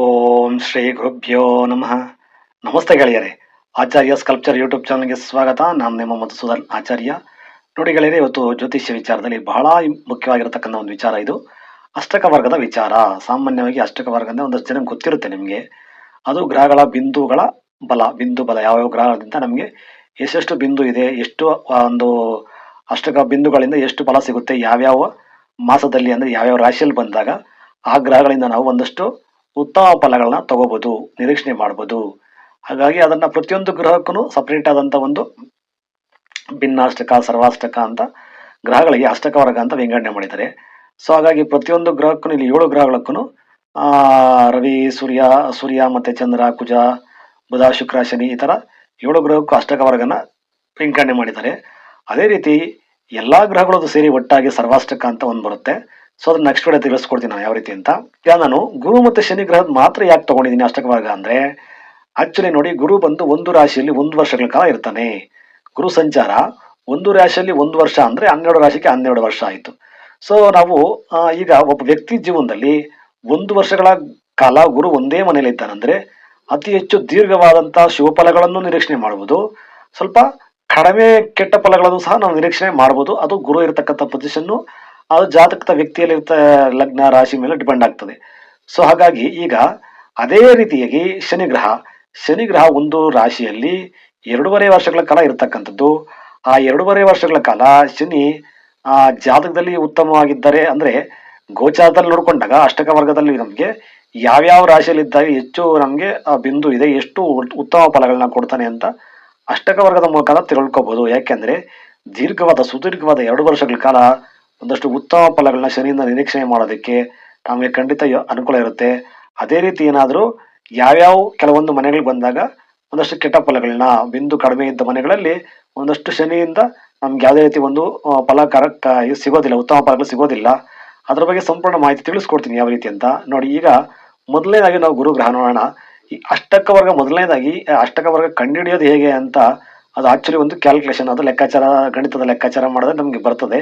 ಓಂ ಶ್ರೀ ಗುರುಭ್ಯೋ ನಮಃ. ನಮಸ್ತೆ ಗೆಳೆಯರೆ. ಆಚಾರ್ಯ ಸ್ಕಲ್ಪ್ಚರ್ ಯೂಟ್ಯೂಬ್ ಚಾನಲ್ಗೆ ಸ್ವಾಗತ. ನಾನು ನಿಮ್ಮ ಮಧುಸೂದನ್ ಆಚಾರ್ಯ. ನೋಡಿ ಗೆಳೆಯರೆ, ಇವತ್ತು ಜ್ಯೋತಿಷ್ಯ ವಿಚಾರದಲ್ಲಿ ಬಹಳ ಮುಖ್ಯವಾಗಿರತಕ್ಕಂಥ ಒಂದು ವಿಚಾರ ಇದು. ಅಷ್ಟಕ ವರ್ಗದ ವಿಚಾರ. ಸಾಮಾನ್ಯವಾಗಿ ಅಷ್ಟಕ ವರ್ಗ ಅಂದರೆ ಒಂದಷ್ಟು ಜನ ಗೊತ್ತಿರುತ್ತೆ ನಿಮಗೆ. ಅದು ಗ್ರಹಗಳ ಬಿಂದುಗಳ ಬಲ, ಬಿಂದು ಬಲ. ಯಾವ್ಯಾವ ಗ್ರಹಗಳಿಂದ ನಮಗೆ ಎಷ್ಟೆಷ್ಟು ಬಿಂದು ಇದೆ, ಎಷ್ಟು ಒಂದು ಅಷ್ಟಕ ಬಿಂದುಗಳಿಂದ ಎಷ್ಟು ಬಲ ಸಿಗುತ್ತೆ, ಯಾವ್ಯಾವ ಮಾಸದಲ್ಲಿ ಅಂದರೆ ಯಾವ್ಯಾವ ರಾಶಿಯಲ್ಲಿ ಬಂದಾಗ ಆ ಗ್ರಹಗಳಿಂದ ನಾವು ಒಂದಷ್ಟು ಉತ್ತಮ ಫಲಗಳನ್ನ ತಗೋಬಹುದು ನಿರೀಕ್ಷಣೆ ಮಾಡ್ಬೋದು. ಹಾಗಾಗಿ ಅದನ್ನ ಪ್ರತಿಯೊಂದು ಗ್ರಹಕ್ಕೂ ಸಪ್ರೇಟ್ ಆದಂತ ಒಂದು ಭಿನ್ನಾಷ್ಟಕ, ಸರ್ವಾಷ್ಟಕ ಅಂತ ಗ್ರಹಗಳಿಗೆ ಅಷ್ಟಕ ವರ್ಗ ಅಂತ ವಿಂಗಡಣೆ ಮಾಡಿದ್ದಾರೆ. ಸೊ ಹಾಗಾಗಿ ಪ್ರತಿಯೊಂದು ಗ್ರಹಕ್ಕೂ ಇಲ್ಲಿ ಏಳು ಗ್ರಹಗಳಕ್ಕೂ ರವಿ, ಸೂರ್ಯ ಸೂರ್ಯ ಮತ್ತೆ ಚಂದ್ರ, ಕುಜ, ಬುಧ, ಶುಕ್ರ, ಶನಿ ಈ ತರ ಏಳು ಗ್ರಹಕ್ಕೂ ಅಷ್ಟಕ ವರ್ಗನ ವಿಂಗಡಣೆ ಮಾಡಿದ್ದಾರೆ. ಅದೇ ರೀತಿ ಎಲ್ಲಾ ಗ್ರಹಗಳದ್ದು ಸೇರಿ ಒಟ್ಟಾಗಿ ಸರ್ವಾಷ್ಟಕ ಅಂತ ಒಂದು ಬರುತ್ತೆ. ಸೊ ಅದನ್ನ ನೆಕ್ಸ್ಟ್ ಕಡೆ ತಿಳಿಸ್ಕೊಡ್ತೀನಿ ನಾನು ಯಾವ ರೀತಿ ಅಂತ. ಈಗ ನಾನು ಗುರು ಮತ್ತು ಶನಿ ಗ್ರಹದ ಮಾತ್ರ ಯಾಕೆ ತಗೊಂಡಿದ್ದೀನಿ ಅಷ್ಟಕ ವರ್ಗ ಅಂದರೆ ಆ್ಯಕ್ಚುಲಿ ನೋಡಿ ಗುರು ಬಂದು ಒಂದು ರಾಶಿಯಲ್ಲಿ ಒಂದು ವರ್ಷಗಳ ಕಾಲ ಇರ್ತಾನೆ. ಗುರು ಸಂಚಾರ ಒಂದು ರಾಶಿಯಲ್ಲಿ ಒಂದು ವರ್ಷ ಅಂದರೆ ಹನ್ನೆರಡು ರಾಶಿಗೆ ಹನ್ನೆರಡು ವರ್ಷ ಆಯಿತು. ಸೊ ನಾವು ಈಗ ಒಬ್ಬ ವ್ಯಕ್ತಿ ಜೀವನದಲ್ಲಿ ಒಂದು ವರ್ಷಗಳ ಕಾಲ ಗುರು ಒಂದೇ ಮನೆಯಲ್ಲಿ ಇದ್ದಾನಂದರೆ ಅತಿ ಹೆಚ್ಚು ದೀರ್ಘವಾದಂಥ ಶುಭ ಫಲಗಳನ್ನು ನಿರೀಕ್ಷಣೆ ಮಾಡ್ಬೋದು. ಸ್ವಲ್ಪ ಕಡಿಮೆ ಕೆಟ್ಟ ಫಲಗಳನ್ನು ಸಹ ನಾವು ನಿರೀಕ್ಷಣೆ ಮಾಡ್ಬೋದು. ಅದು ಗುರು ಇರತಕ್ಕಂಥ ಪೊಸಿಷನ್ನು ಅದು ಜಾತಕದ ವ್ಯಕ್ತಿಯಲ್ಲಿ ಲಗ್ನ ರಾಶಿ ಮೇಲೆ ಡಿಪೆಂಡ್ ಆಗ್ತದೆ. ಸೊ ಹಾಗಾಗಿ ಈಗ ಅದೇ ರೀತಿಯಾಗಿ ಶನಿ ಗ್ರಹ ಶನಿ ಗ್ರಹ ಒಂದು ರಾಶಿಯಲ್ಲಿ ಎರಡೂವರೆ ವರ್ಷಗಳ ಕಾಲ ಇರತಕ್ಕಂಥದ್ದು. ಆ ಎರಡೂವರೆ ವರ್ಷಗಳ ಕಾಲ ಶನಿ, ಆ, ಜಾತಕದಲ್ಲಿ ಉತ್ತಮವಾಗಿದ್ದರೆ ಅಂದರೆ ಗೋಚಾರದಲ್ಲಿ ನೋಡಿಕೊಂಡಾಗ ಅಷ್ಟಕ ವರ್ಗದಲ್ಲಿ ನಮಗೆ ಯಾವ್ಯಾವ ರಾಶಿಯಲ್ಲಿ ಇದ್ದಾಗ ಹೆಚ್ಚು ನಮಗೆ ಆ ಬಿಂದು ಇದೆ, ಎಷ್ಟು ಉತ್ತಮ ಫಲಗಳನ್ನ ಕೊಡ್ತಾನೆ ಅಂತ ಅಷ್ಟಕ ವರ್ಗದ ಮೂಲಕ ತಿಳ್ಕೊಬಹುದು ಯಾಕೆಂದರೆ ದೀರ್ಘವಾದ, ಸುದೀರ್ಘವಾದ ಎರಡು ವರ್ಷಗಳ ಕಾಲ ಒಂದಷ್ಟು ಉತ್ತಮ ಫಲಗಳನ್ನ ಶನಿಯಿಂದ ನಿರೀಕ್ಷಣೆ ಮಾಡೋದಕ್ಕೆ ನಮಗೆ ಖಂಡಿತ ಅನುಕೂಲ ಇರುತ್ತೆ. ಅದೇ ರೀತಿ ಏನಾದರೂ ಯಾವ್ಯಾವ ಕೆಲವೊಂದು ಮನೆಗಳಿಗೆ ಬಂದಾಗ ಒಂದಷ್ಟು ಕೆಟ್ಟ ಫಲಗಳನ್ನ, ಬಿಂದು ಕಡಿಮೆ ಇದ್ದ ಮನೆಗಳಲ್ಲಿ ಒಂದಷ್ಟು ಶನಿಯಿಂದ ನಮ್ಗೆ ಯಾವುದೇ ರೀತಿ ಒಂದು ಫಲ ಫಲಕಾರ ಸಿಗೋದಿಲ್ಲ, ಉತ್ತಮ ಫಲಗಳು ಸಿಗೋದಿಲ್ಲ. ಅದ್ರ ಬಗ್ಗೆ ಸಂಪೂರ್ಣ ಮಾಹಿತಿ ತಿಳಿಸ್ಕೊಡ್ತೀನಿ ಯಾವ ರೀತಿ ಅಂತ. ನೋಡಿ, ಈಗ ಮೊದಲನೇದಾಗಿ ನಾವು ಗುರುಗ್ರಹ ನೋಡೋಣ. ಈ ಅಷ್ಟಕ ವರ್ಗ ಮೊದಲನೇದಾಗಿ ಅಷ್ಟಕ ವರ್ಗ ಕಂಡುಹಿಡಿಯೋದು ಹೇಗೆ ಅಂತ ಅದು ಆಕ್ಚುಲಿ ಒಂದು ಕ್ಯಾಲ್ಕುಲೇಷನ್ ಅದು ಲೆಕ್ಕಾಚಾರ, ಗಣಿತದ ಲೆಕ್ಕಾಚಾರ ಮಾಡಿದ್ರೆ ನಮಗೆ ಬರ್ತದೆ.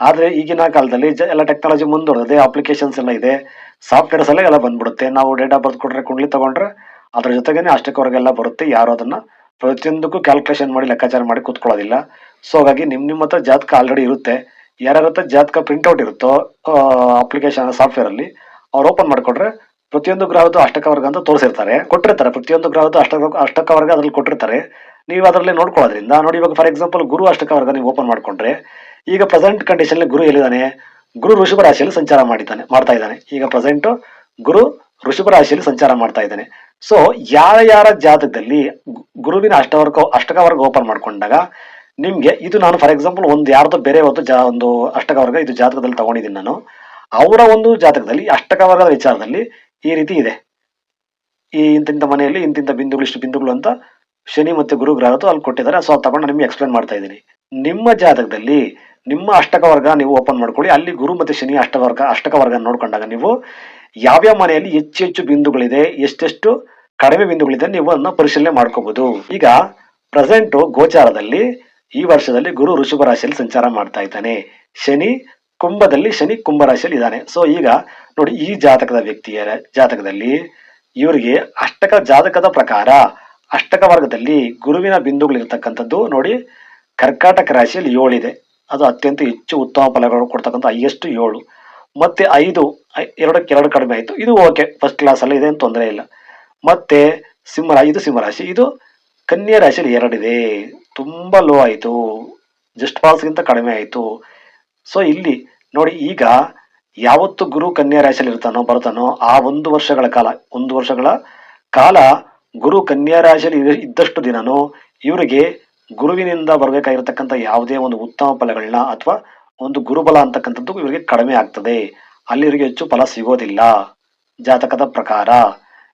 ಆದ್ರೆ ಈಗಿನ ಕಾಲದಲ್ಲಿ ಜ- ಎಲ್ಲ ಟೆಕ್ನಾಲಜಿ ಮುಂದುವರೆದಿದೆ ಅಪ್ಲಿಕೇಶನ್ಸ್ ಎಲ್ಲ ಇದೆ ಸಾಫ್ಟ್ವೇರ್ಸ್ ಎಲ್ಲ ಎಲ್ಲ ಬಂದ್ಬಿಡುತ್ತೆ. ನಾವು ಡೇಟಾ ಬರ್ದು ಕೊಟ್ಟರೆ ಕುಂಡ್ಲಿ ತಗೊಂಡ್ರೆ ಅದ್ರ ಜೊತೆಗೇನೆ ಅಷ್ಟಕ್ಕವರೆಗೆಲ್ಲ ಬರುತ್ತೆ. ಯಾರು ಅದನ್ನ ಪ್ರತಿಯೊಂದಕ್ಕೂ ಕ್ಯಾಲ್ಕುಲೇಷನ್ ಮಾಡಿ, ಲೆಕ್ಕಾಚಾರ ಮಾಡಿ ಕೂತ್ಕೊಳ್ಳೋದಿಲ್ಲ. ಸೊ ಹಾಗಾಗಿ ನಿಮ್ಮ ನಿಮ್ಮ ಹತ್ರ ಜಾತಕ ಆಲ್ರೆಡಿ ಇರುತ್ತೆ. ಯಾರ್ಯಾರ ಹತ್ರ ಜಾತಕ ಪ್ರಿಂಟ್ಔಟ್ ಇರುತ್ತೋ ಅಪ್ಲಿಕೇಶನ್ ಸಾಫ್ಟ್ವೇರ್ ಅಲ್ಲಿ, ಅವ್ರು ಓಪನ್ ಮಾಡಿಕೊಟ್ರೆ ಪ್ರತಿಯೊಂದು ಗ್ರಹದ್ದು ಅಷ್ಟಕ ವರ್ಗ ಅಂತ ತೋರಿಸಿರ್ತಾರೆ. ಕೊಟ್ಟಿರ್ತಾರೆ, ಪ್ರತಿಯೊಂದು ಗ್ರಹದ್ದು ಅಷ್ಟಕ ಅಷ್ಟಕ ವರ್ಗ ಅದ್ರಲ್ಲಿ ಕೊಟ್ಟಿರ್ತಾರೆ. ನೀವು ಅದರಲ್ಲಿ ನೋಡ್ಕೊಳ್ಳೋದ್ರಿಂದ, ನೋಡಿ ಇವಾಗ ಫಾರ್ ಎಕ್ಸಾಂಪಲ್ ಗುರು ಅಷ್ಟಕ ವರ್ಗ ನೀವು ಓಪನ್ ಮಾಡ್ಕೊಂಡ್ರೆ ಈಗ ಪ್ರೆಸೆಂಟ್ ಕಂಡೀಷನ್ ಗುರು ಎಲ್ಲಿದ್ದಾನೆ? ಗುರು ಋಷಭ ರಾಶಿಯಲ್ಲಿ ಸಂಚಾರ ಮಾಡಿದ್ದಾನೆ, ಮಾಡ್ತಾ ಇದ್ದಾನೆ. ಈಗ ಪ್ರೆಸೆಂಟ್ ಗುರು ಋಷಭ ರಾಶಿಯಲ್ಲಿ ಸಂಚಾರ ಮಾಡ್ತಾ ಇದ್ದಾನೆ. ಸೊ ಯಾರ ಯಾರ ಜಾತಕದಲ್ಲಿ ಗುರುವಿನ ಅಷ್ಟವರ್ಗ ಅಷ್ಟಕ ವರ್ಗ ಓಪನ್ ಮಾಡ್ಕೊಂಡಾಗ ನಿಮ್ಗೆ ಇದು ನಾನು ಫಾರ್ ಎಕ್ಸಾಂಪಲ್ ಒಂದು ಯಾರ್ದೋ ಬೇರೆ ಒಂದು ಜಾ, ಒಂದು ಅಷ್ಟಕ ವರ್ಗ ಇದು ಜಾತಕದಲ್ಲಿ ತಗೊಂಡಿದ್ದೀನಿ ನಾನು. ಅವರ ಒಂದು ಜಾತಕದಲ್ಲಿ ಅಷ್ಟಕ ವರ್ಗದ ವಿಚಾರದಲ್ಲಿ ಈ ರೀತಿ ಇದೆ. ಈ ಇಂತಿಂತ ಮನೆಯಲ್ಲಿ ಇಂತಿಂತ ಬಿಂದುಗಳು, ಇಷ್ಟು ಬಿಂದುಗಳು ಅಂತ ಶನಿ ಮತ್ತು ಗುರು ಗ್ರಹದ್ದು ಅಲ್ಲಿ ಕೊಟ್ಟಿದ್ದಾರೆ. ಸೊ ಅದು ತಗೊಂಡು ನಿಮ್ಗೆ ಎಕ್ಸ್ಪ್ಲೇನ್ ಮಾಡ್ತಾ ಇದ್ದೀನಿ. ನಿಮ್ಮ ಜಾತಕದಲ್ಲಿ, ನಿಮ್ಮ ಅಷ್ಟಕ ವರ್ಗ ನೀವು ಓಪನ್ ಮಾಡ್ಕೊಳ್ಳಿ. ಅಲ್ಲಿ ಗುರು ಮತ್ತು ಶನಿ ಅಷ್ಟವರ್ಗ ಅಷ್ಟಕ ವರ್ಗ ನೋಡ್ಕೊಂಡಾಗ ನೀವು ಯಾವ್ಯಾವ ಮನೆಯಲ್ಲಿ ಹೆಚ್ಚು ಹೆಚ್ಚು ಬಿಂದುಗಳಿದೆ, ಎಷ್ಟೆಷ್ಟು ಕಡಿಮೆ ಬಿಂದುಗಳಿದೆ ನೀವು ಅದನ್ನ ಪರಿಶೀಲನೆ ಮಾಡ್ಕೋಬಹುದು ಈಗ ಪ್ರೆಸೆಂಟ್ ಗೋಚಾರದಲ್ಲಿ ಈ ವರ್ಷದಲ್ಲಿ ಗುರು ಋಷಭ ರಾಶಿಯಲ್ಲಿ ಸಂಚಾರ ಮಾಡ್ತಾ ಇದ್ದಾನೆ. ಶನಿ ಕುಂಭದಲ್ಲಿ, ಶನಿ ಕುಂಭ ರಾಶಿಯಲ್ಲಿ ಇದ್ದಾನೆ. ಸೊ ಈಗ ನೋಡಿ ಈ ಜಾತಕದ ವ್ಯಕ್ತಿಯ ಜಾತಕದಲ್ಲಿ ಇವರಿಗೆ ಅಷ್ಟಕ ಜಾತಕದ ಪ್ರಕಾರ ಅಷ್ಟಕ ವರ್ಗದಲ್ಲಿ ಗುರುವಿನ ಬಿಂದುಗಳಿರ್ತಕ್ಕಂಥದ್ದು ನೋಡಿ ಕರ್ಕಾಟಕ ರಾಶಿಯಲ್ಲಿ ಏಳಿದೆ. ಅದು ಅತ್ಯಂತ ಹೆಚ್ಚು ಉತ್ತಮ ಫಲಗಳು ಕೊಡ್ತಕ್ಕಂಥ ಹೈಯೆಸ್ಟ್ ಏಳು. ಮತ್ತೆ ಐದು ಎರಡಕ್ಕೆ ಎರಡು ಕಡಿಮೆ ಆಯಿತು. ಇದು ಓಕೆ ಫಸ್ಟ್ ಕ್ಲಾಸ್ ಅಲ್ಲಿ ಇದೇನು ತೊಂದರೆ ಇಲ್ಲ. ಮತ್ತೆ ಸಿಂಹ, ಇದು ಸಿಂಹರಾಶಿ ಇದು ಕನ್ಯಾ ರಾಶಿಯಲ್ಲಿ ಎರಡಿದೆ. ತುಂಬ ಲೋ ಆಯಿತು. ಜಸ್ಟ್ ಪಾಸ್ಗಿಂತ ಕಡಿಮೆ ಆಯಿತು. ಸೊ ಇಲ್ಲಿ ನೋಡಿ ಈಗ ಯಾವತ್ತು ಗುರು ಕನ್ಯಾ ರಾಶಿಯಲ್ಲಿ ಇರ್ತಾನೋ ಬರ್ತಾನೋ, ಆ ಒಂದು ವರ್ಷಗಳ ಕಾಲ, ಒಂದು ವರ್ಷಗಳ ಕಾಲ ಗುರು ಕನ್ಯಾ ರಾಶಿಯಲ್ಲಿ ಇದ್ದಷ್ಟು ದಿನನೂ ಇವರಿಗೆ ಗುರುವಿನಿಂದ ಬರಬೇಕಾಗಿರತಕ್ಕಂಥ ಯಾವುದೇ ಒಂದು ಉತ್ತಮ ಫಲಗಳನ್ನ ಅಥವಾ ಒಂದು ಗುರುಬಲ ಅಂತಕ್ಕಂಥದ್ದು ಇವರಿಗೆ ಕಡಿಮೆ ಆಗ್ತದೆ. ಅಲ್ಲಿ ಇವರಿಗೆ ಹೆಚ್ಚು ಫಲ ಸಿಗೋದಿಲ್ಲ. ಜಾತಕದ ಪ್ರಕಾರ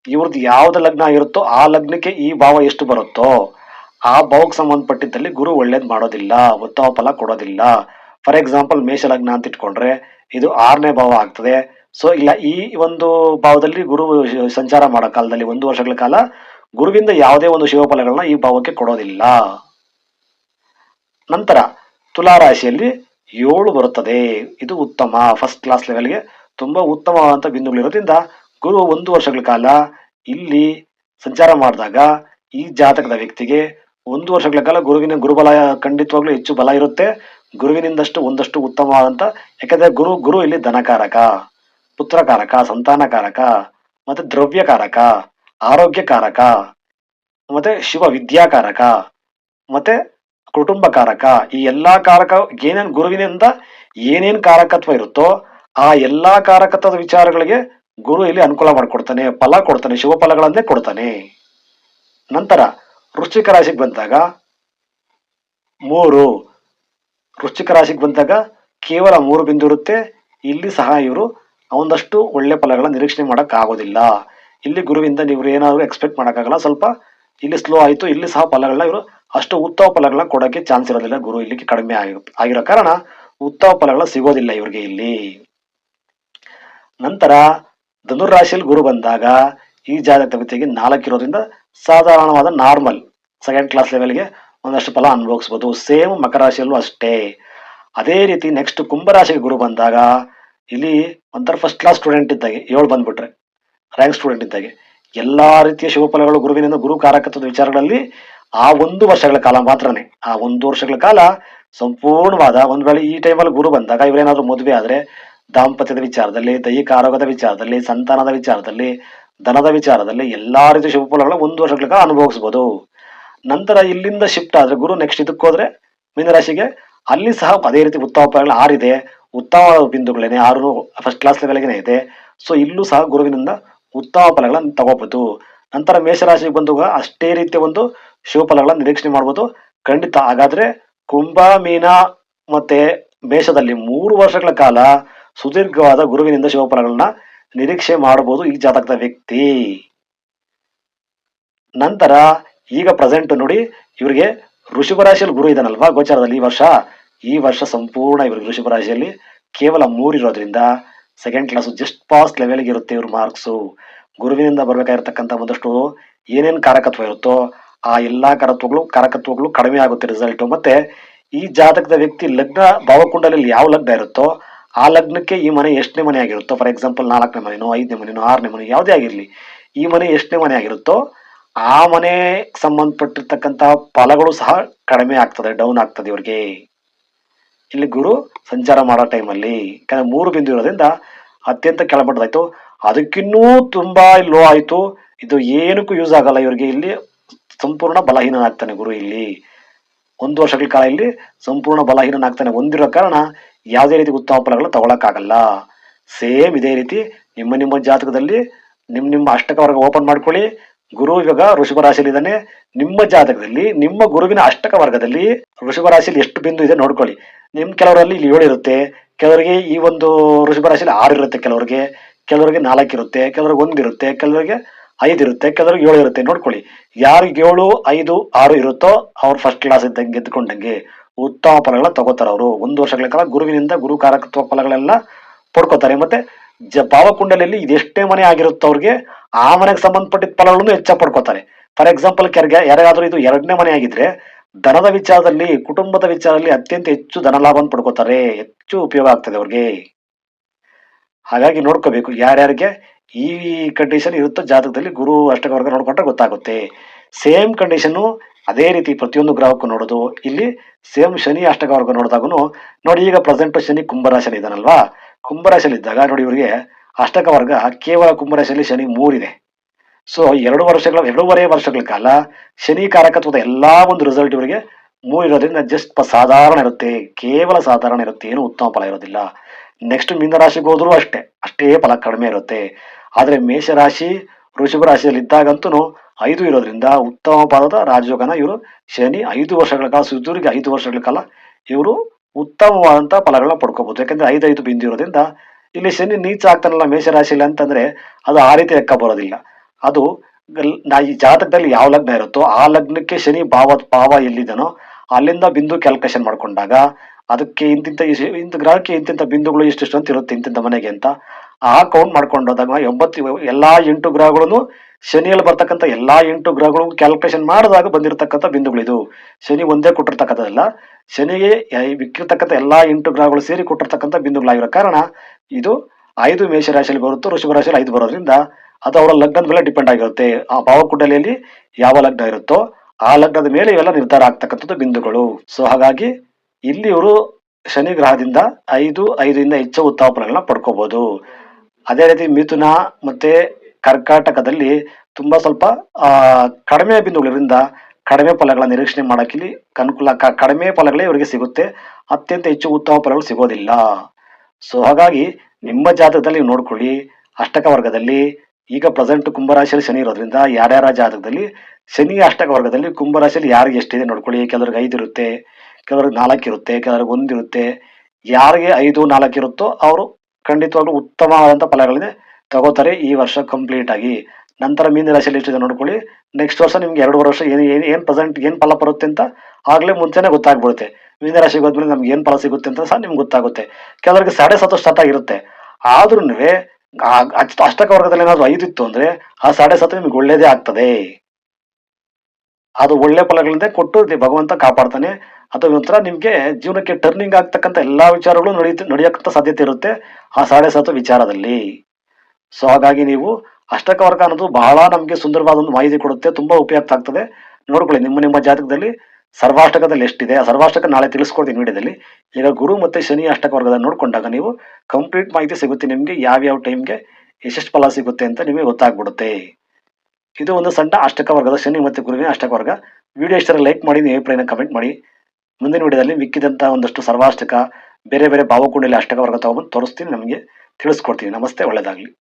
ಇವ್ರದ್ದು ಯಾವ್ದು ಲಗ್ನ ಆಗಿರುತ್ತೋ ಆ ಲಗ್ನಕ್ಕೆ ಈ ಭಾವ ಎಷ್ಟು ಬರುತ್ತೋ ಆ ಭಾವಕ್ಕೆ ಸಂಬಂಧಪಟ್ಟಿದ್ದಲ್ಲಿ ಗುರು ಒಳ್ಳೇದು ಮಾಡೋದಿಲ್ಲ, ಉತ್ತಮ ಫಲ ಕೊಡೋದಿಲ್ಲ. ಫಾರ್ ಎಕ್ಸಾಂಪಲ್ ಮೇಷ ಲಗ್ನ ಅಂತ ಇಟ್ಕೊಂಡ್ರೆ ಇದು ಆರನೇ ಭಾವ ಆಗ್ತದೆ. ಸೊ ಇಲ್ಲ, ಈ ಒಂದು ಭಾವದಲ್ಲಿ ಗುರು ಸಂಚಾರ ಮಾಡೋ ಕಾಲದಲ್ಲಿ ಒಂದು ವರ್ಷಗಳ ಕಾಲ ಗುರುವಿಂದ ಯಾವುದೇ ಒಂದು ಶಿವಫಲಗಳನ್ನ ಈ ಭಾವಕ್ಕೆ ಕೊಡೋದಿಲ್ಲ. ನಂತರ ತುಲಾ ರಾಶಿಯಲ್ಲಿ ಏಳು ಬರುತ್ತದೆ. ಇದು ಉತ್ತಮ. ಫಸ್ಟ್ ಕ್ಲಾಸ್ ಲೆವೆಲ್ಗೆ ತುಂಬಾ ಉತ್ತಮವಾದಂತ ಬಿಂದುಗಳಿರೋದ್ರಿಂದ ಗುರು ಒಂದು ವರ್ಷಗಳ ಕಾಲ ಇಲ್ಲಿ ಸಂಚಾರ ಮಾಡಿದಾಗ ಈ ಜಾತಕದ ವ್ಯಕ್ತಿಗೆ ಒಂದು ವರ್ಷಗಳ ಕಾಲ ಗುರುವಿನ ಗುರುಬಲ ಖಂಡಿತವಾಗ್ಲೂ ಹೆಚ್ಚು ಬಲ ಇರುತ್ತೆ. ಗುರುವಿನಿಂದಷ್ಟು ಒಂದಷ್ಟು ಉತ್ತಮವಾದಂತ, ಯಾಕಂದ್ರೆ ಗುರು ಗುರು ಇಲ್ಲಿ ಧನಕಾರಕ. ಪುತ್ರಕಾರಕ, ಸಂತಾನಕಾರಕ, ಮತ್ತೆ ದ್ರವ್ಯಕಾರಕ, ಆರೋಗ್ಯಕಾರಕ, ಮತ್ತೆ ಶಿವ ವಿದ್ಯಾಕಾರಕ ಮತ್ತೆ ಕುಟುಂಬಕಾರಕ, ಈ ಎಲ್ಲಾ ಕಾರಕ ಏನೇನು ಗುರುವಿನಿಂದ ಏನೇನು ಕಾರಕತ್ವ ಇರುತ್ತೋ ಆ ಎಲ್ಲಾ ಕಾರಕತ್ವದ ವಿಚಾರಗಳಿಗೆ ಗುರು ಇಲ್ಲಿ ಅನುಕೂಲ ಮಾಡಿಕೊಡ್ತಾನೆ, ಫಲ ಕೊಡ್ತಾನೆ ಶುಭ ಫಲಗಳನ್ನೇ ಕೊಡ್ತಾನೆ. ನಂತರ ವೃಶ್ಚಿಕ ರಾಶಿಗೆ ಬಂದಾಗ ಮೂರು. ವೃಶ್ಚಿಕ ರಾಶಿಗೆ ಬಂದಾಗ ಕೇವಲ ಮೂರು ಬಿಂದು ಇರುತ್ತೆ. ಇಲ್ಲಿ ಸಹ ಇವರು ಒಂದಷ್ಟು ಒಳ್ಳೆ ಫಲಗಳ ನಿರೀಕ್ಷಣೆ ಮಾಡೋಕ್ಕಾಗೋದಿಲ್ಲ. ಇಲ್ಲಿ ಗುರುವಿಂದ ನೀವು ಏನಾದರೂ ಎಕ್ಸ್ಪೆಕ್ಟ್ ಮಾಡೋಕ್ಕಾಗಲ್ಲ. ಸ್ವಲ್ಪ ಇಲ್ಲಿ ಸ್ಲೋ ಆಯಿತು, ಇಲ್ಲಿ ಸಹ ಫಲಗಳನ್ನ ಇವರು ಅಷ್ಟು ಉತ್ತಮ ಫಲಗಳನ್ನ ಕೊಡೋಕೆ ಚಾನ್ಸ್ ಇರೋದಿಲ್ಲ ಗುರು. ಇಲ್ಲಿ ಕಡಿಮೆ ಆಗಿ ಆಗಿರೋ ಕಾರಣ ಉತ್ತಮ ಫಲಗಳು ಸಿಗೋದಿಲ್ಲ ಇವ್ರಿಗೆ ಇಲ್ಲಿ. ನಂತರ ಧನುರಾಶಿಯಲ್ಲಿ ಗುರು ಬಂದಾಗ ಈ ಜಾತಕ ವ್ಯಕ್ತಿಗೆ ನಾಲ್ಕಿರೋದ್ರಿಂದ ಸಾಧಾರಣವಾದ ನಾರ್ಮಲ್ ಸೆಕೆಂಡ್ ಕ್ಲಾಸ್ ಲೆವೆಲ್ಗೆ ಒಂದಷ್ಟು ಫಲ ಅನುಭವಿಸ್ಬೋದು. ಸೇಮ್ ಮಕರ ರಾಶಿಯಲ್ಲೂ ಅಷ್ಟೇ. ಅದೇ ರೀತಿ ನೆಕ್ಸ್ಟ್ ಕುಂಭರಾಶಿಗೆ ಗುರು ಬಂದಾಗ ಇಲ್ಲಿ ಒಂಥರ ಫಸ್ಟ್ ಕ್ಲಾಸ್ ಸ್ಟೂಡೆಂಟ್ ಇದ್ದಾಗೆ, ಏಳು ಬಂದ್ಬಿಟ್ರೆ ರ್ಯಾಂಕ್ ಸ್ಟೂಡೆಂಟ್ ಇದ್ದಾಗೆ. ಎಲ್ಲಾ ರೀತಿಯ ಶುಭ ಫಲಗಳು ಗುರುವಿನಿಂದ ಗುರು ಕಾರಕತ್ವದ ವಿಚಾರಗಳಲ್ಲಿ ಆ ಒಂದು ವರ್ಷಗಳ ಕಾಲ ಮಾತ್ರನೇ. ಆ ಒಂದು ವರ್ಷಗಳ ಕಾಲ ಸಂಪೂರ್ಣವಾದ ಒಂದ್ ವೇಳೆ ಈ ಟೈಮಲ್ಲಿ ಗುರು ಬಂದಾಗ ಇವರೇನಾದ್ರೂ ಮದುವೆ ಆದ್ರೆ ದಾಂಪತ್ಯದ ವಿಚಾರದಲ್ಲಿ, ದೈಹಿಕ ಆರೋಗ್ಯದ ವಿಚಾರದಲ್ಲಿ, ಸಂತಾನದ ವಿಚಾರದಲ್ಲಿ, ಧನದ ವಿಚಾರದಲ್ಲಿ ಎಲ್ಲಾ ರೀತಿಯ ಶುಭ ಫಲಗಳು ಒಂದು ವರ್ಷಗಳ ಕಾಲ ಅನುಭವಿಸಬಹುದು ನಂತರ ಇಲ್ಲಿಂದ ಶಿಫ್ಟ್ ಆದ್ರೆ ಗುರು ನೆಕ್ಸ್ಟ್ ಇದಕ್ಕೆ ಹೋದ್ರೆ ಮೀನರಾಶಿಗೆ ಅಲ್ಲಿ ಸಹ ಅದೇ ರೀತಿ ಉತ್ತಮ ಫಲಗಳು ಆರಿದೆ. ಉತ್ತಮ ಬಿಂದುಗಳೇನೆ, ಆರು ಫಸ್ಟ್ ಕ್ಲಾಸ್ ಲೆವೆಲ್ಗೆ ಇದೆ. ಸೊ ಇಲ್ಲೂ ಸಹ ಗುರುವಿನಿಂದ ಉತ್ತಮ ಫಲಗಳನ್ನು ತಗೋಬಹುದು ನಂತರ ಮೇಷರಾಶಿಗೆ ಬಂದಾಗ ಅಷ್ಟೇ ರೀತಿಯ ಒಂದು ಶುಭ ಫಲಗಳನ್ನ ನಿರೀಕ್ಷಣೆ ಮಾಡ್ಬೋದು. ಖಂಡಿತ ಹಾಗಾದ್ರೆ ಕುಂಭ, ಮೀನ ಮತ್ತೆ ಮೇಷದಲ್ಲಿ ಮೂರು ವರ್ಷಗಳ ಕಾಲ ಸುದೀರ್ಘವಾದ ಗುರುವಿನಿಂದ ಶುಭ ಫಲಗಳನ್ನ ನಿರೀಕ್ಷೆ ಮಾಡಬಹುದು ಈ ಜಾತಕದ ವ್ಯಕ್ತಿ. ನಂತರ ಈಗ ಪ್ರೆಸೆಂಟ್ ನೋಡಿ, ಇವರಿಗೆ ಋಷಭ ರಾಶಿಯಲ್ಲಿ ಗುರು ಇದಾನಲ್ವಾ ಗೋಚಾರದಲ್ಲಿ ಈ ವರ್ಷ? ಈ ವರ್ಷ ಸಂಪೂರ್ಣ ಇವರು ವೃಷಭ ರಾಶಿಯಲ್ಲಿ ಕೇವಲ ಮೂರು ಇರೋದ್ರಿಂದ ಸೆಕೆಂಡ್ ಕ್ಲಾಸ್ ಜಸ್ಟ್ ಪಾಸ್ ಲೆವೆಲ್ಗೆ ಇರುತ್ತೆ ಇವ್ರ ಮಾರ್ಕ್ಸು ಗುರುವಿನಿಂದ ಬರಬೇಕಾಗಿರ್ತಕ್ಕಂಥ ಒಂದಷ್ಟು ಏನೇನು ಕಾರಕತ್ವ ಇರುತ್ತೋ ಆ ಎಲ್ಲಾ ಕಾರತ್ವಗಳು ಕಾರಕತ್ವಗಳು ಕಡಿಮೆ ಆಗುತ್ತೆ ರಿಸಲ್ಟ್ ಮತ್ತೆ ಈ ಜಾತಕದ ವ್ಯಕ್ತಿ ಲಗ್ನ ಭಾವಕುಂಡಲಲ್ಲಿ ಯಾವ ಲಗ್ನ ಇರುತ್ತೋ ಆ ಲಗ್ನಕ್ಕೆ ಈ ಮನೆ ಎಷ್ಟನೇ ಮನೆ ಆಗಿರುತ್ತೋ ಫಾರ್ ಎಕ್ಸಾಂಪಲ್ ನಾಲ್ಕನೇ ಮನೆನೋ, ಐದನೇ ಮನೆನೋ, ಆರನೇ ಮನೆ ಯಾವುದೇ ಆಗಿರಲಿ, ಈ ಮನೆ ಎಷ್ಟನೇ ಮನೆ ಆಗಿರುತ್ತೋ ಆ ಮನೆ ಸಂಬಂಧಪಟ್ಟಿರ್ತಕ್ಕಂಥ ಫಲಗಳು ಸಹ ಕಡಿಮೆ ಆಗ್ತದೆ ಡೌನ್ ಆಗ್ತದೆ ಇವ್ರಿಗೆ. ಇಲ್ಲಿ ಗುರು ಸಂಚಾರ ಮಾಡೋ ಟೈಮಲ್ಲಿ ಯಾಕಂದ್ರೆ ಮೂರು ಬಿಂದು ಇರೋದ್ರಿಂದ ಅತ್ಯಂತ ಕೆಳಮಟ್ಟದಾಯ್ತು. ಅದಕ್ಕಿನ್ನೂ ತುಂಬಾ ಲೋ ಆಯ್ತು. ಇದು ಏನಕ್ಕೂ ಯೂಸ್ ಆಗಲ್ಲ ಇವರಿಗೆ. ಇಲ್ಲಿ ಸಂಪೂರ್ಣ ಬಲಹೀನನಾಗ್ತಾನೆ ಗುರು ಇಲ್ಲಿ. ಒಂದು ವರ್ಷಗಳ ಕಾಲ ಇಲ್ಲಿ ಸಂಪೂರ್ಣ ಬಲಹೀನನಾಗ್ತಾನೆ. ಹೊಂದಿರೋ ಕಾರಣ ಯಾವುದೇ ರೀತಿ ಉತ್ತಮ ಫಲಗಳು ತಗೊಳಕ್ಕಾಗಲ್ಲ. ಸೇಮ್ ಇದೇ ರೀತಿ ನಿಮ್ಮ ನಿಮ್ಮ ಜಾತಕದಲ್ಲಿ ನಿಮ್ಮ ನಿಮ್ಮ ಅಷ್ಟಕ ವರ್ಗ ಓಪನ್ ಮಾಡ್ಕೊಳ್ಳಿ. ಗುರು ಇವಾಗ ಋಷಭ ರಾಶಿಯಲ್ಲಿ ಇದ್ದಾನೆ. ನಿಮ್ಮ ಜಾತಕದಲ್ಲಿ, ನಿಮ್ಮ ಗುರುವಿನ ಅಷ್ಟಕ ವರ್ಗದಲ್ಲಿ ಋಷಭ ರಾಶಿಯಲ್ಲಿ ಎಷ್ಟು ಬಿಂದು ಇದೆ ನೋಡ್ಕೊಳ್ಳಿ. ನಿಮ್ ಕೆಲವರಲ್ಲಿ ಇಲ್ಲಿ ಏಳಿರುತ್ತೆ ಕೆಲವರಿಗೆ ಈ ಒಂದು ಋಷಭ ರಾಶಿಯಲ್ಲಿ ಆರು ಇರುತ್ತೆ ಕೆಲವರಿಗೆ. ಕೆಲವರಿಗೆ ನಾಲ್ಕು ಇರುತ್ತೆ. ಕೆಲವರಿಗೆ ಒಂದು ಇರುತ್ತೆ. ಕೆಲವರಿಗೆ ಐದು ಇರುತ್ತೆ. ಕೆಲವರಿಗೆ ಏಳು ಇರುತ್ತೆ. ನೋಡ್ಕೊಳ್ಳಿ. ಯಾರಿಗೆ ಏಳು, ಐದು, ಆರು ಇರುತ್ತೋ ಅವ್ರು ಫಸ್ಟ್ ಕ್ಲಾಸ್ ಇದ್ದಂಗೆ ಎದ್ಕೊಂಡಂಗೆ ಉತ್ತಮ ಫಲಗಳ ತಗೋತಾರೆ ಅವರು. ಒಂದು ವರ್ಷಗಳ ಕಾಲ ಗುರುವಿನಿಂದ ಗುರು ಕಾರಕತ್ವ ಫಲಗಳೆಲ್ಲ ಪಡ್ಕೋತಾರೆ. ಮತ್ತೆ ಜ ಭಾವಕುಂಡಲಿಯಲ್ಲಿ ಇದೆಷ್ಟೇ ಮನೆ ಆಗಿರುತ್ತೋ ಅವ್ರಿಗೆ ಆ ಮನೆಗೆ ಸಂಬಂಧಪಟ್ಟ ಫಲಗಳನ್ನು ಹೆಚ್ಚ ಪಡ್ಕೋತಾರೆ. ಫಾರ್ ಎಕ್ಸಾಂಪಲ್ ಕೆರ್ಗೆ, ಯಾರಿಗಾದ್ರೂ ಇದು ಎರಡನೇ ಮನೆ ಆಗಿದ್ರೆ ದನದ ವಿಚಾರದಲ್ಲಿ, ಕುಟುಂಬದ ವಿಚಾರದಲ್ಲಿ ಅತ್ಯಂತ ಹೆಚ್ಚು ಧನ ಲಾಭವನ್ನು ಪಡ್ಕೋತಾರೆ. ಹೆಚ್ಚು ಉಪಯೋಗ ಆಗ್ತದೆ ಅವ್ರಿಗೆ. ಹಾಗಾಗಿ ನೋಡ್ಕೋಬೇಕು, ಯಾರ್ಯಾರಿಗೆ ಈ ಕಂಡೀಷನ್ ಇರುತ್ತೋ ಜಾತಕದಲ್ಲಿ ಗುರು ಅಷ್ಟಕ ವರ್ಗ ನೋಡ್ಕೊಂಡ್ರೆ ಗೊತ್ತಾಗುತ್ತೆ. ಸೇಮ್ ಕಂಡೀಷನ್ ಅದೇ ರೀತಿ ಪ್ರತಿಯೊಂದು ಗ್ರಹಕ್ಕೂ ನೋಡೋದು. ಇಲ್ಲಿ ಸೇಮ್ ಶನಿ ಅಷ್ಟಕ ವರ್ಗ ನೋಡಿದಾಗೂ ನೋಡಿ ಈಗ ಪ್ರೆಸೆಂಟ್ ಶನಿ ಕುಂಭರಾಶಿಯಲ್ಲಿ ಇದ್ದಾನಲ್ವಾ? ಕುಂಭರಾಶಿಯಲ್ಲಿ ಇದ್ದಾಗ ನೋಡಿ ಇವರಿಗೆ ಅಷ್ಟಕ ವರ್ಗ ಕೇವಲ ಕುಂಭರಾಶಿಯಲ್ಲಿ ಶನಿ ಮೂರಿದೆ. ಸೊ ಎರಡು ವರ್ಷಗಳ, ಎರಡೂವರೆ ವರ್ಷಗಳ ಕಾಲ ಶನಿ ಕಾರಕತ್ವದ ಎಲ್ಲಾ ಒಂದು ರಿಸಲ್ಟ್ ಇವರಿಗೆ ಮೂರಿರೋದ್ರಿಂದ ಜಸ್ಟ್ ಸಾಧಾರಣ ಇರುತ್ತೆ. ಕೇವಲ ಸಾಧಾರಣ ಇರುತ್ತೆ. ಏನು ಉತ್ತಮ ಫಲ ಇರೋದಿಲ್ಲ. ನೆಕ್ಸ್ಟ್ ಮೀನರಾಶಿಗೆ ಹೋದ್ರು ಅಷ್ಟೇ. ಅಷ್ಟೇ ಫಲ ಕಡಿಮೆ ಇರುತ್ತೆ. ಆದರೆ ಮೇಷರಾಶಿ, ವೃಷಭ ರಾಶಿಯಲ್ಲಿ ಇದ್ದಾಗಂತೂ ಐದು ಇರೋದ್ರಿಂದ ಉತ್ತಮ ಫಲದ ರಾಜಯೋಗನ ಇವರು ಶನಿ ಐದು ವರ್ಷಗಳ ಕಾಲ, ಸುದೀರ್ಘ ಐದು ವರ್ಷಗಳ ಕಾಲ ಇವರು ಉತ್ತಮವಾದಂತಹ ಫಲಗಳನ್ನ ಪಡ್ಕೋಬಹುದು ಯಾಕಂದ್ರೆ ಐದೈದು ಐದು ಬಿಂದು ಇರೋದ್ರಿಂದ ಇಲ್ಲಿ ಶನಿ ನೀಚ ಆಗ್ತಾನಲ್ಲ ಮೇಷರಾಶಿಯಲ್ಲಿ ಅಂತಂದ್ರೆ ಅದು ಆ ರೀತಿ ಲೆಕ್ಕ ಬರೋದಿಲ್ಲ. ಅದು ನಾ ಈ ಜಾತಕದಲ್ಲಿ ಯಾವ ಲಗ್ನ ಇರುತ್ತೋ ಆ ಲಗ್ನಕ್ಕೆ ಶನಿ ಭಾವ ಭಾವ ಎಲ್ಲಿದನೋ ಅಲ್ಲಿಂದ ಬಿಂದು ಕ್ಯಾಲ್ಕುಲೇಷನ್ ಮಾಡ್ಕೊಂಡಾಗ ಅದಕ್ಕೆ ಇಂತಿಂತ ಇಂಥ ಗ್ರಹಕ್ಕೆ ಇಂತಿಂತ ಬಿಂದುಗಳು ಇಷ್ಟಿಷ್ಟು ಅಂತ ಇರುತ್ತೆ ಇಂತಿಂತ ಮನೆಗೆ ಅಂತ ಆ ಕೌಂಟ್ ಮಾಡ್ಕೊಂಡು ಹೋದಾಗ ಎಂಬತ್ತು, ಎಲ್ಲಾ ಎಂಟು ಗ್ರಹಗಳನ್ನು ಶನಿಯಲ್ಲಿ ಬರ್ತಕ್ಕಂಥ ಎಲ್ಲಾ ಎಂಟು ಗ್ರಹಗಳು ಕ್ಯಾಲ್ಕುಲೇಷನ್ ಮಾಡಿದಾಗ ಬಂದಿರತಕ್ಕಂಥ ಬಿಂದುಗಳಿದು ಶನಿ ಒಂದೇ ಕೊಟ್ಟಿರ್ತಕ್ಕಂಥದ್ದಲ್ಲ. ಶನಿಗೆ ಬಿಕ್ಕಿರ್ತಕ್ಕಂಥ ಎಲ್ಲಾ ಎಂಟು ಗ್ರಹಗಳು ಸೇರಿ ಕೊಟ್ಟಿರ್ತಕ್ಕಂಥ ಬಿಂದುಗಳಾಗಿರೋ ಕಾರಣ ಇದು ಐದು ಮೇಷರಾಶಿಯಲ್ಲಿ ಬರುತ್ತೋ, ವೃಷಭ ರಾಶಿಯಲ್ಲಿ ಐದು ಬರೋದ್ರಿಂದ ಅದು ಅವರ ಲಗ್ನದ ಮೇಲೆ ಡಿಪೆಂಡ್ ಆಗಿರುತ್ತೆ. ಆ ಭಾವಕುಂಡಲಿಯಲ್ಲಿ ಯಾವ ಲಗ್ನ ಇರುತ್ತೋ ಆ ಲಗ್ನದ ಮೇಲೆ ಇವೆಲ್ಲ ನಿರ್ಧಾರ ಆಗ್ತಕ್ಕಂಥದ್ದು ಬಿಂದುಗಳು. ಸೊ ಹಾಗಾಗಿ ಇಲ್ಲಿ ಇವರು ಶನಿ ಗ್ರಹದಿಂದ ಐದು, ಐದರಿಂದ ಹೆಚ್ಚು ಉತ್ತಮ ಫಲಗಳನ್ನ ಪಡ್ಕೋಬಹುದು ಅದೇ ರೀತಿ ಮಿಥುನ ಮತ್ತೆ ಕರ್ಕಾಟಕದಲ್ಲಿ ತುಂಬಾ ಸ್ವಲ್ಪ ಕಡಿಮೆ ಬಿಂದುಗಳಿಂದ ಕಡಿಮೆ ಫಲಗಳ ನಿರೀಕ್ಷಣೆ ಮಾಡಕ್ಕಿಲ್ಲಿ ಅನುಕೂಲ ಕಡಿಮೆ ಫಲಗಳೇ ಇವರಿಗೆ ಸಿಗುತ್ತೆ. ಅತ್ಯಂತ ಹೆಚ್ಚು ಉತ್ತಮ ಫಲಗಳು ಸಿಗೋದಿಲ್ಲ. ಸೊ ಹಾಗಾಗಿ ನಿಮ್ಮ ಜಾತಕದಲ್ಲಿ ನೋಡ್ಕೊಳ್ಳಿ. ಅಷ್ಟಕ ವರ್ಗದಲ್ಲಿ, ಈಗ ಪ್ರೆಸೆಂಟ್ ಕುಂಭರಾಶಿಯಲ್ಲಿ ಶನಿ ಇರೋದ್ರಿಂದ ಯಾರ್ಯಾರ ಜಾತಕದಲ್ಲಿ ಶನಿ ಅಷ್ಟಕ ವರ್ಗದಲ್ಲಿ ಕುಂಭರಾಶಿಯಲ್ಲಿ ಯಾರಿಗೆ ಎಷ್ಟಿದೆ ನೋಡ್ಕೊಳ್ಳಿ. ಕೆಲವ್ರಿಗೆ ಐದು ಇರುತ್ತೆ, ಕೆಲವ್ರಿಗೆ ನಾಲ್ಕು ಇರುತ್ತೆ, ಕೆಲವ್ರಿಗೆ ಒಂದು ಇರುತ್ತೆ. ಯಾರಿಗೆ ಐದು ನಾಲ್ಕು ಇರುತ್ತೋ ಅವರು ಖಂಡಿತವಾಗ್ಲೂ ಉತ್ತಮವಾದಂಥ ಫಲಗಳಿದೆ. ತಗೋತಾರೆ ಈ ವರ್ಷ ಕಂಪ್ಲೀಟ್ ಆಗಿ. ನಂತರ ಮೀನ ರಾಶಿಯಲ್ಲಿ ಎಷ್ಟಿದೆ ನೋಡ್ಕೊಳ್ಳಿ. ನೆಕ್ಸ್ಟ್ ವರ್ಷ ನಿಮ್ಗೆ ಎರಡೂವರೆ ವರ್ಷ ಏನು ಏನು ಏನು ಪ್ರೆಸೆಂಟ್ ಏನು ಫಲ ಬರುತ್ತೆ ಅಂತ ಆಗಲೇ ಮುಂಚೆನೇ ಗೊತ್ತಾಗ್ಬಿಡುತ್ತೆ. ಮೀನ ರಾಶಿಗೆ ಹೋದ್ಮೇಲೆ ನಮ್ಗೆ ಏನು ಫಲ ಸಿಗುತ್ತೆ ಅಂತ ಸಹ ನಿಮ್ಗೆ ಗೊತ್ತಾಗುತ್ತೆ. ಕೆಲವರಿಗೆ ಸಾಡೆ ಸತ್ತು ಸ್ಟಾರ್ಟ್ ಆಗಿರುತ್ತೆ ಆದ್ರೂ ಅಷ್ಟಕ ವರ್ಗದಲ್ಲಿ ಏನಾದ್ರು ಇತ್ತು ಅಂದ್ರೆ ಆ ಸಾಡೆ ಸತ್ತು ನಿಮ್ಗೆ ಒಳ್ಳೇದೇ ಆಗ್ತದೆ. ಅದು ಒಳ್ಳೆ ಫಲಗಳಿಂದ ಕೊಟ್ಟು ಭಗವಂತ ಕಾಪಾಡ್ತಾನೆ. ಅಥವಾ ನಂತರ ನಿಮಗೆ ಜೀವನಕ್ಕೆ ಟರ್ನಿಂಗ್ ಆಗ್ತಕ್ಕಂಥ ಎಲ್ಲಾ ವಿಚಾರಗಳು ನಡೆಯುತ್ತೆ ನಡೆಯಕ್ಕಂತ ಸಾಧ್ಯತೆ ಇರುತ್ತೆ ಆ ಸಾಡೆ ಸಾತು ವಿಚಾರದಲ್ಲಿ. ಸೊ ಹಾಗಾಗಿ ನೀವು ಅಷ್ಟಕ ವರ್ಗ ಅನ್ನೋದು ಬಹಳ ನಮಗೆ ಸುಂದರವಾದ ಒಂದು ಮಾಹಿತಿ ಕೊಡುತ್ತೆ, ತುಂಬಾ ಉಪಯುಕ್ತ ಆಗ್ತದೆ. ನೋಡ್ಕೊಳ್ಳಿ, ನಿಮ್ಮ ನಿಮ್ಮ ಜಾತಕದಲ್ಲಿ ಸರ್ವಾಷ್ಟಕದಲ್ಲಿ ಎಷ್ಟಿದೆ, ಆ ಸರ್ವಾಷ್ಟಕ ನಾಳೆ ತಿಳಿಸ್ಕೊಡ್ತೀನಿ ವಿಡಿಯೋದಲ್ಲಿ. ಈಗ ಗುರು ಮತ್ತೆ ಶನಿ ಅಷ್ಟಕ ವರ್ಗದ ನೋಡ್ಕೊಂಡಾಗ ನೀವು ಕಂಪ್ಲೀಟ್ ಮಾಹಿತಿ ಸಿಗುತ್ತೆ ನಿಮ್ಗೆ, ಯಾವ್ಯಾವ ಟೈಮ್ಗೆ ಎಷ್ಟೆಷ್ಟು ಫಲ ಸಿಗುತ್ತೆ ಅಂತ ನಿಮಗೆ ಗೊತ್ತಾಗ್ಬಿಡುತ್ತೆ. ಇದು ಒಂದು ಸಣ್ಣ ಅಷ್ಟಕ ವರ್ಗದ ಶನಿ ಮತ್ತೆ ಗುರುವಿನ ಅಷ್ಟಕ ವರ್ಗ ವಿಡಿಯೋ ಇಷ್ಟರ ಲೈಕ್ ಮಾಡಿ ನೀವು ಅಭಿಪ್ರಾಯನ ಕಮೆಂಟ್ ಮಾಡಿ. ಮುಂದಿನ ವಿಡಿಯೋದಲ್ಲಿ ಮಿಕ್ಕಿದಂತಹ ಒಂದಷ್ಟು ಸರ್ವಾಷ್ಟಕ, ಬೇರೆ ಬೇರೆ ಭಾವಕುಂಡಲಿ ಅಷ್ಟಕ ವರ್ಗ ತಗೊಂಡು ತೋರಿಸ್ತೀನಿ, ನಮಗೆ ತಿಳಿಸ್ಕೊಡ್ತೀನಿ. ನಮಸ್ತೆ, ಒಳ್ಳೆಯದಾಗಲಿ.